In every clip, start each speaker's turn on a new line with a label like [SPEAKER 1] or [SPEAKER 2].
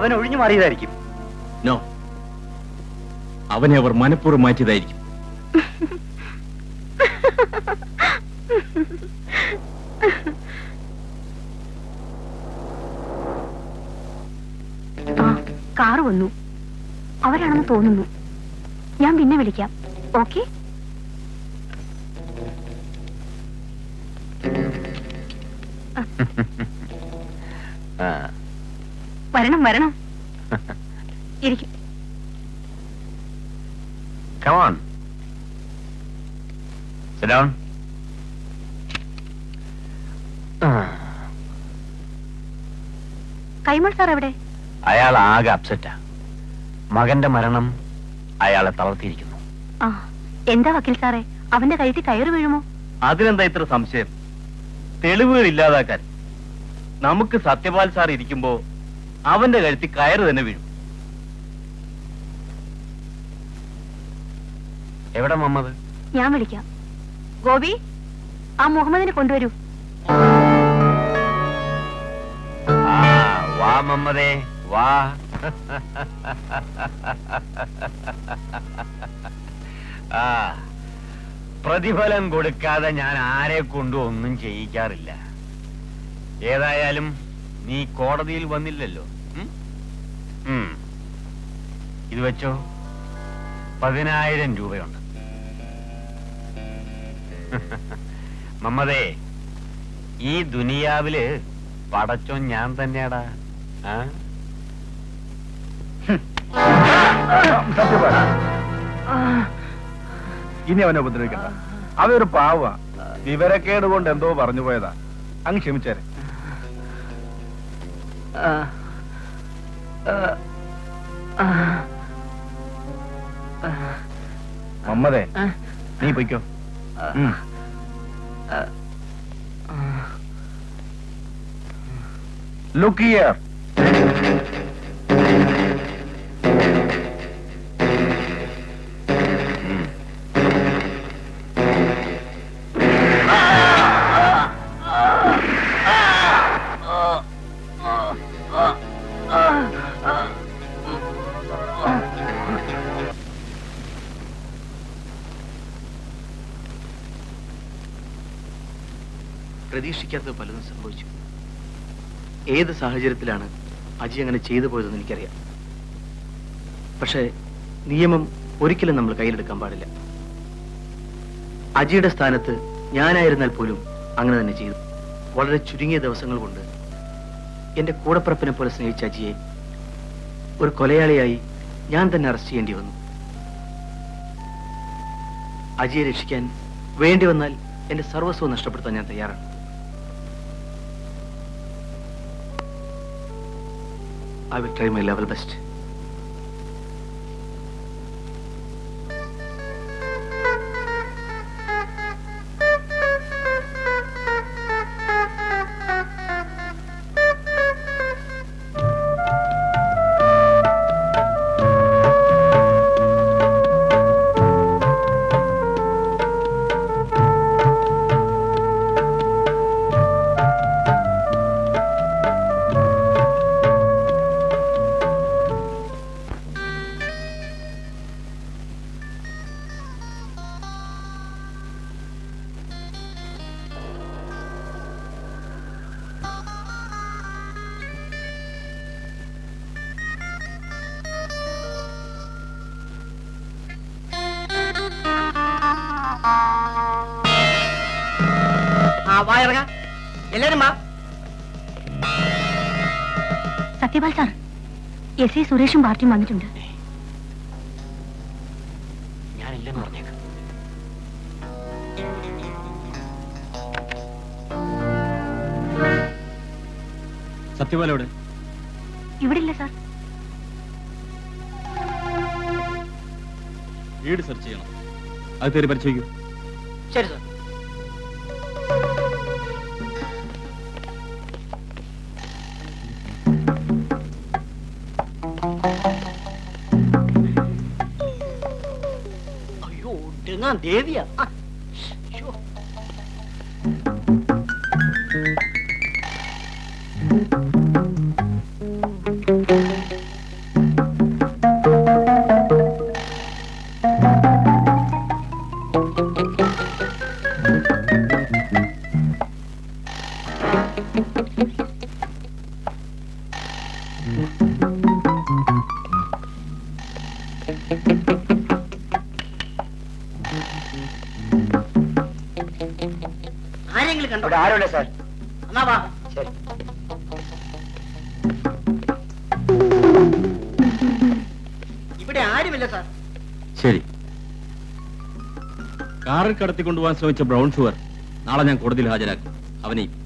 [SPEAKER 1] അവൻ ഒഴിഞ്ഞു മാറിയതായിരിക്കും.
[SPEAKER 2] നോ അവനെ അവർ മനഃപൂർവം മാറ്റിയതായിരിക്കും.
[SPEAKER 3] ആ കാറ് വന്നു. അവരാണെന്ന് തോന്നുന്നു. ഞാൻ പിന്നെ വിളിക്കാം. ഓക്കെ? വരണം വരണം. ഇരിക്കും.
[SPEAKER 1] Come on. Sit down.
[SPEAKER 3] Kaimal sir എവിടെ?
[SPEAKER 1] അയാൾ ആകെ അപ്സെറ്റാ മകന്റെ മരണം അയാളെ തളർത്തിയിരിക്കുന്നു.
[SPEAKER 3] ആ എന്താ വക്കീൽ സാറേ? അവന്റെ കഴുത്തിൽ കയറി വീഴുമോ?
[SPEAKER 4] അതിനെന്താ ഇത്ര സംശയം? തെളിവുകൾ ഇല്ലാതാക്കാൻ. നമുക്ക് സത്യപാൽ സാർ ഇരിക്കുമ്പോ അവന്റെ കഴുത്തിൽ കയറ് തന്നെ വീഴും.
[SPEAKER 1] എവിടെ മുഹമ്മദ്
[SPEAKER 3] ഞാൻ വിളിക്കാം. ഗോപി ആ മുഹമ്മദിനെ കൊണ്ടുവരൂ.
[SPEAKER 1] വാ മുഹമ്മദേ വാ. ആ പ്രതിഫലം കൊടുക്കാതെ ഞാൻ ആരെ കൊണ്ടും ഒന്നും ചെയ്യിക്കാറില്ല. ഏതായാലും നീ കോടതിയിൽ വന്നില്ലല്ലോ. ഇത് വെച്ചോ. പതിനായിരം രൂപയുണ്ട്. മമ്മതേ ഈ ദുനിയാവിൽ പടച്ചോ ഞാൻ തന്നെയാടാ. ആ?
[SPEAKER 5] ഇനി അവനെ ഉപദ്രവിക്കണ്ട. അവരൊരു പാവ. വിവരക്കേട് കൊണ്ട് എന്തോ പറഞ്ഞു പോയതാ. അങ്ങ് ക്ഷമിച്ചേരെ. മമ്മതേ നീ പൊയ്ക്കോ ഉം. ലുക്ക് ഹിയർ
[SPEAKER 6] പ്രതീക്ഷിക്കാത്ത പലതും സംഭവിച്ചു. ഏത് സാഹചര്യത്തിലാണ് അജി അങ്ങനെ ചെയ്തു പോയതെന്ന് എനിക്കറിയാം. പക്ഷേ നിയമം ഒരിക്കലും നമ്മൾ കയ്യിലെടുക്കാൻ പാടില്ല. അജിയുടെ സ്ഥാനത്ത് ഞാനായിരുന്നാൽ പോലും അങ്ങനെ തന്നെ ചെയ്തു. വളരെ ചുരുങ്ങിയ ദിവസങ്ങൾ കൊണ്ട് എന്റെ കൂടപ്പിറപ്പിനെ പോലെ സ്നേഹിച്ച അജിയെ ഒരു കൊലയാളിയായി ഞാൻ തന്നെ അറസ്റ്റ് ചെയ്യേണ്ടി വന്നു. അജിയെ രക്ഷിക്കാൻ വേണ്ടി വന്നാൽ എന്റെ സർവസ്വം നഷ്ടപ്പെടുത്താൻ ഞാൻ തയ്യാറാണ്. I will try my level
[SPEAKER 7] best. വാ ഇറങ്ങ. എല്ലാരും വാ.
[SPEAKER 3] സത്യപാൽ സാർ എസ് ഐ സുരേഷും പാർട്ടിയും വന്നിട്ടുണ്ട്.
[SPEAKER 1] ഞാനില്ലെന്ന് പറഞ്ഞേക്കാം.
[SPEAKER 2] സത്യപാലോടെ
[SPEAKER 3] ഇവിടെ ഇല്ല സാർ.
[SPEAKER 2] വീട് സെർച്ച് ചെയ്യണം. അത് തേടി പരിശോധിക്കൂ.
[SPEAKER 7] ശരി സാർ. ഒന്നാം തീയതിയാ Thank you.
[SPEAKER 6] ഇവിടെ ആരുമില്ല സാർ?
[SPEAKER 7] എന്നാ വാ.
[SPEAKER 6] ശരി.
[SPEAKER 7] ഇവിടെ ആരുമില്ല സാർ.
[SPEAKER 4] ശരി. കാറിൽ കടത്തിക്കൊണ്ടുപോകാൻ ശ്രമിച്ച ബ്രൗൺ ഷുഗർ നാളെ ഞാൻ കോടതിയിൽ ഹാജരാക്കും. അവനെയും.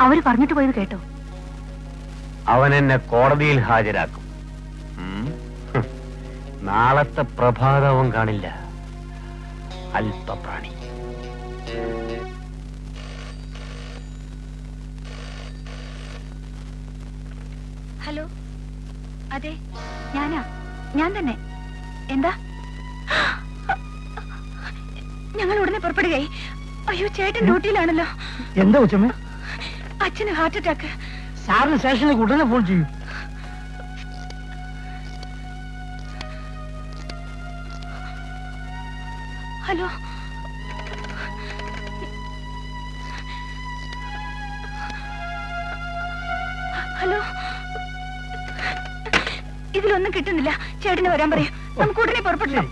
[SPEAKER 8] അവർ പറഞ്ഞിട്ട് പോയത് കേട്ടോ.
[SPEAKER 1] അവൻ എന്നെ കോടതിയിൽ ഹാജരാക്കും. നാളത്തെ പ്രഭാതവും കാണില്ല. അല്പപ്രാണി.
[SPEAKER 8] ഹലോ. അതെ ഞാനാ. ഞാൻ തന്നെ. എന്താ? ഞങ്ങൾ ഉടനെ പുറപ്പെടുകയായി. അയ്യോ ചേട്ടൻ ഡ്യൂട്ടിയിലാണല്ലോ.
[SPEAKER 7] എന്താ ഉച്ചമ്മ?
[SPEAKER 8] അച്ഛന് ഹാർട്ട് അറ്റാക്ക്
[SPEAKER 7] സാറിന് സ്റ്റേഷനിലേക്ക് ഉടനെ ഫോൺ ചെയ്യും.
[SPEAKER 8] ഹലോ. ഹലോ. ഇതിലൊന്നും കിട്ടുന്നില്ല. ചേട്ടന് വരാൻ പറയൂ. നമുക്ക് ഉടനെ പുറപ്പെടണം.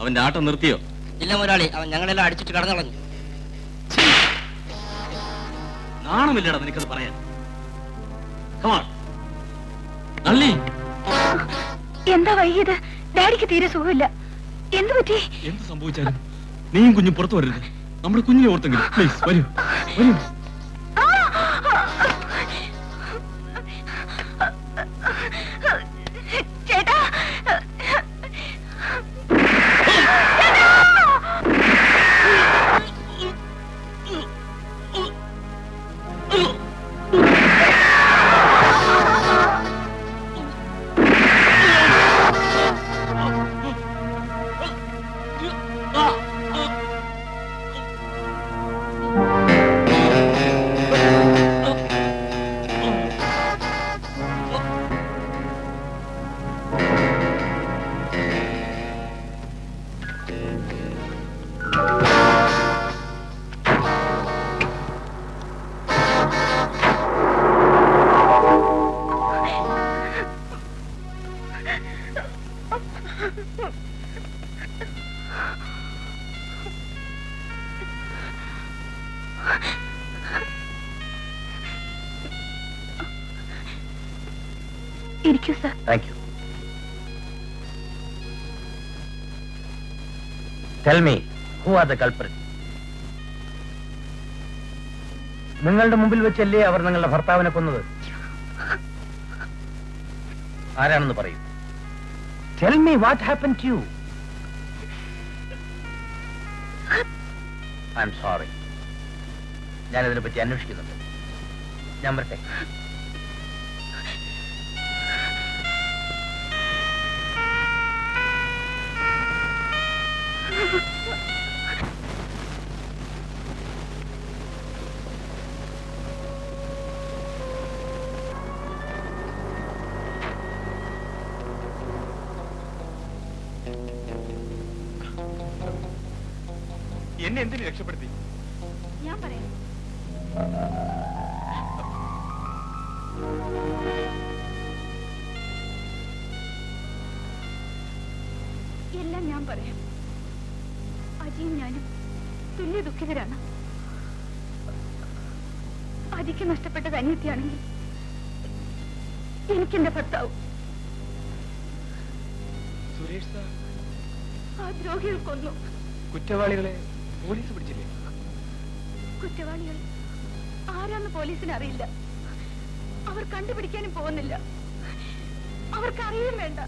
[SPEAKER 4] അവന്റെ ആട്ടം നിർത്തിയോ?
[SPEAKER 7] ഇല്ല മുരാളി അവൻ ഞങ്ങളെല്ലാം അടിച്ചിട്ട് കടന്നു കളഞ്ഞു
[SPEAKER 4] നാണമില്ലടാ നിനക്കത് പറയാൻ.
[SPEAKER 8] എന്താ വൈകിയത്? ഡാഡിക്ക് തീരെ സുഖമില്ല. എന്ത് പറ്റി?
[SPEAKER 4] എന്ത് സംഭവിച്ചാലും നീയും കുഞ്ഞും പുറത്തു വരരുത്. നമ്മുടെ കുഞ്ഞിനെ ഓർത്തെങ്കിലും. പ്ലീസ് വരൂ. വരൂ.
[SPEAKER 8] ഇരിക്കൂ sir
[SPEAKER 1] thank you tell me who are the culprit നിങ്ങളുടെ മുമ്പിൽ വെച്ചല്ലേ അവർ നിങ്ങളുടെ ഭർത്താവിനെ കൊന്നത്? ആരാണെന്ന് പറയും. Tell me what happen to you I'm sorry ഞാൻ ഇതിനെപ്പറ്റി അന്വേഷിക്കുന്നുണ്ട്. ഞാൻ വരട്ടെ.
[SPEAKER 9] എന്നെ എന്തിനു രക്ഷപ്പെടുത്തി?
[SPEAKER 8] ഞാൻ പറയാം. എല്ലാം ഞാൻ പറയാം. അജിയും ഞാനും തുല്യ ദുഃഖിതരാണ്. അജിക്ക് നഷ്ടപ്പെട്ടത് അനിയത്തിയാണെങ്കിൽ എനിക്കെന്റെ ഭർത്താവും.
[SPEAKER 9] സുരേഷ്
[SPEAKER 8] ആ ദ്രോഹികൾ കൊന്നു.
[SPEAKER 9] കുറ്റവാളികളെ പോലീസ് പിടിച്ചില്ലേ?
[SPEAKER 8] കുറ്റവാളികൾ. ആരാന്ന് പോലീസിന് അറിയില്ല. അവർ കണ്ടുപിടിക്കാനും പോകുന്നില്ല. അവർക്ക് അറിയുകയും വേണ്ട.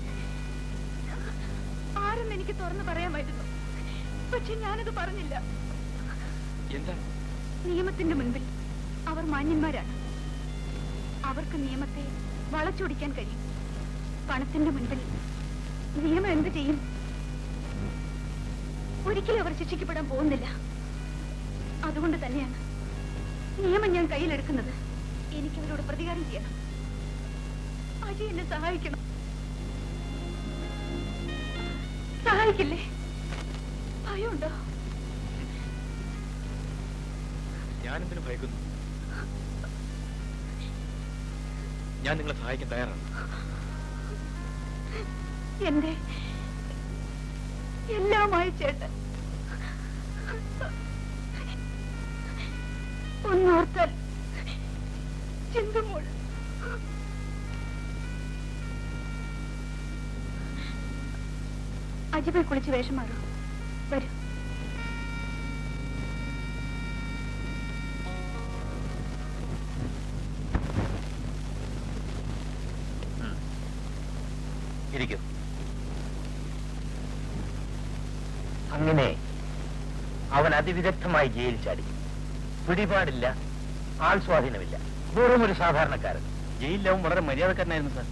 [SPEAKER 8] ആരെന്ന് എനിക്ക് തുറന്നു പറയാമായിരുന്നു. പക്ഷെ ഞാനത് പറഞ്ഞില്ല.
[SPEAKER 9] എന്താ?
[SPEAKER 8] നിയമത്തിന്റെ മുൻപിൽ അവർ മാന്യന്മാരാണ്. അവർക്ക് നിയമത്തെ വളച്ചൊടിക്കാൻ കഴിയും. പണത്തിന്റെ മുൻപിൽ നിയമം എന്ത് ചെയ്യും? ഒരിക്കലും അവർ ശിക്ഷിക്കപ്പെടാൻ പോകുന്നില്ല. അതുകൊണ്ട് തന്നെയാണ് നിയമം ഞാൻ കയ്യിലെടുക്കുന്നത്. എനിക്ക് അവരോട് പ്രതികാരം ചെയ്യണം. അജയ് എന്നെ സഹായിക്കണം. സഹായിക്കില്ലേ? ഭയമുണ്ടോ?
[SPEAKER 10] ഞാനെന്തിനു ഭയക്കുന്നു? ഞാൻ നിങ്ങളെ സഹായിക്കാൻ തയ്യാറാണ്.
[SPEAKER 8] എന്റെ എല്ലാമായി ചേട്ടൻ. ഒന്നോർത്താൽ ചിന്തമോൾ അജിബെ കുളിച്ച് വേഷം
[SPEAKER 11] അവൻ അതിവിദഗ്ധമായി ജയിൽ ചാടി. പിടിപാടില്ല ആൾ സ്വാധീനമില്ല. വെറും ഒരു സാധാരണക്കാരൻ.
[SPEAKER 4] ജയിലിലാവും വളരെ മര്യാദക്കാരനായിരുന്നു സാർ.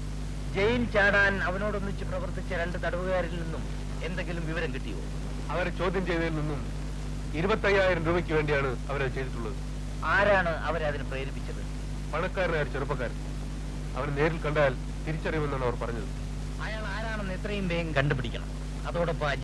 [SPEAKER 11] ജയിൽ ചാടാൻ അവനോടൊന്നിച്ച് പ്രവർത്തിച്ച രണ്ട് തടവുകാരിൽ നിന്നും എന്തെങ്കിലും വിവരം കിട്ടിയോ?
[SPEAKER 9] അവരെ ചോദ്യം ചെയ്തതിൽ നിന്നും ഇരുപത്തയ്യായിരം രൂപയ്ക്ക് വേണ്ടിയാണ് അവരെ ചെയ്തിട്ടുള്ളത്.
[SPEAKER 11] ആരാണ് അവരെ അതിന് പ്രേരിപ്പിച്ചത്?
[SPEAKER 9] പണക്കാരനായ ചെറുപ്പക്കാരൻ. അവർ നേരിൽ കണ്ടാൽ തിരിച്ചറിയുമെന്നാണ് അവർ പറഞ്ഞത്.
[SPEAKER 11] അയാൾ ആരാണെന്ന് എത്രയും വേഗം കണ്ടുപിടിക്കണം. അതോടൊപ്പം